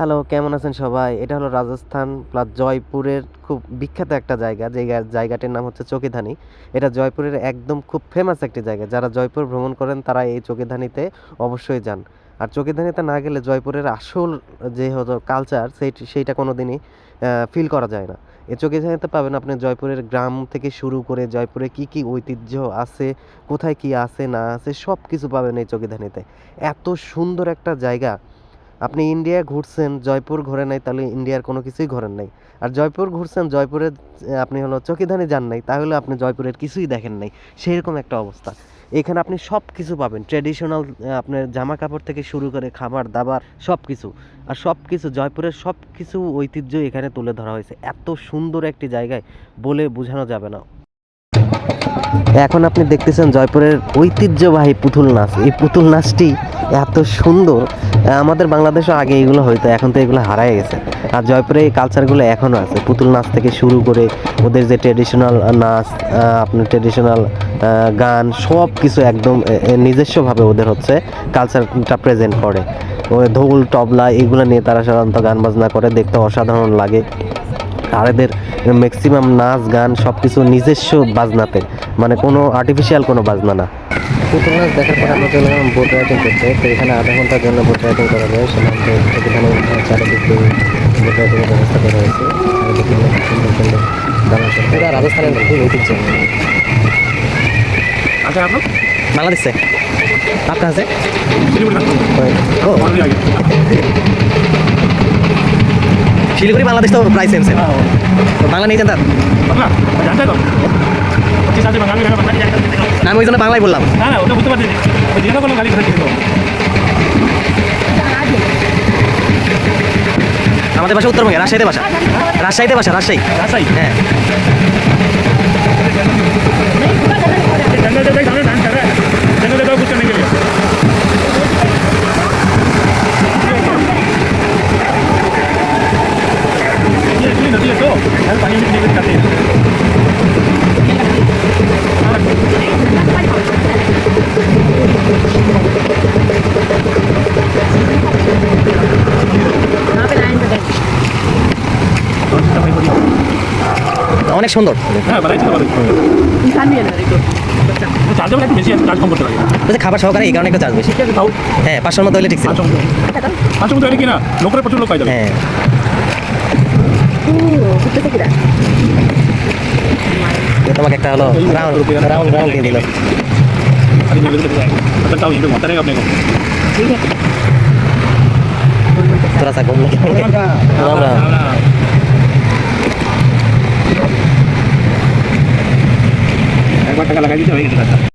Hello কেমন আছেন সবাই? এটা হলো রাজস্থান প্লাস জয়পুরের খুব বিখ্যাত একটা জায়গা, যে জায়গাটির নাম হচ্ছে চকিধানি এটা জয়পুরের একদম খুব ফেমাস একটি জায়গা। যারা জয়পুর ভ্রমণ করেন, তারা এই চকিধানিতে অবশ্যই যান। আর চকিধানিতে না গেলে জয়পুরের আসল যে হলো কালচার সেই সেইটা কোনো দিনই ফিল করা যায় না। এই চকিধানিতে পাবেন আপনি জয়পুরের গ্রাম থেকে শুরু করে জয়পুরে কি কি ঐতিহ্য আছে, কোথায় কি আছে, না আছে সব কিছু পাবেন এই চকিধানিতে এত সুন্দর একটা জায়গা। আপনি ইন্ডিয়া ঘুরছেন, জয়পুর ঘোরে নাই, তাহলে ইন্ডিয়ার কোনো কিছুই ঘোরেন নাই। আর জয়পুর ঘুরছেন, জয়পুরে আপনি হলো চকিধানি যান নাই, তাহলে আপনি জয়পুরের কিছুই দেখেন নাই। সেরকম একটা অবস্থা। এখানে আপনি সব কিছু পাবেন ট্রেডিশনাল আপনার জামা কাপড় থেকে শুরু করে খাবার, দাবার সব কিছু আর সব কিছু জয়পুরের সব কিছু ঐতিহ্য এখানে তুলে ধরা হয়েছে। এত সুন্দর একটি জায়গায় বলে বোঝানো যাবে না। এখন আপনি দেখতেছেন জয়পুরের ঐতিহ্যবাহী পুতুল নাচ। এই পুতুল নাচটি এত সুন্দর। আমাদের বাংলাদেশও আগে এগুলো হয়তো এখন তো এগুলো হারায় গেছে। আর জয়পুরে এই কালচারগুলো এখনও আছে। পুতুল নাচ থেকে শুরু করে ওদের যে ট্রেডিশনাল নাচ আপনার ট্রেডিশনাল গান সব কিছু একদম নিজস্বভাবে ওদের হচ্ছে কালচারটা প্রেজেন্ট করে। ওই ঢোল, তবলা, এগুলো নিয়ে তারা সাধারণত গান বাজনা করে, দেখতে অসাধারণ লাগে। আর এদের ম্যাক্সিমাম নাচ গান সব কিছু নিজস্ব বাজনাতে। মানে কোনো আর্টিফিশিয়াল কোনো বাজনা না। পুতুল নাচ দেখার আমরা চলে গেলাম বোট রাইডিং করতে। তো এখানে আধা ঘণ্টার জন্য বোট রাইডিং করা যায়। সেখান থেকে এখানে চারিদিকে বোট রাইডিংয়ের ব্যবস্থা করা হয়েছে। সুন্দর সুন্দর দানা সব। এটা রাজস্থানের মধ্যে ঐতিহ্য। আচ্ছা আপনার বাংলাদেশে। আপনার আছে শিলিগুড়ি বাংলাদেশ তো প্রায় সেম সেম বাংলা নেই জানতাম আমি ওই জন্য বাংলায় বললাম। আমাদের বাসা উত্তরবঙ্গে রাজশাহীতে বাসা রাজশাহীতে বাসা রাজশাহী। রাজশাহী? হ্যাঁ। অনেক সুন্দর। খাবার সহকারে এই কারণে চার্জ বেশি। হ্যাঁ পাঁচশোর মতো হলে ঠিক আছে পাঁচশো কিনা প্রচুর লোক হ্যাঁ। তোমাকে একটা হলো রাউন্ড রাউন্ড রাউন্ড দিয়ে দিল। তোরা saca la gallita, venga,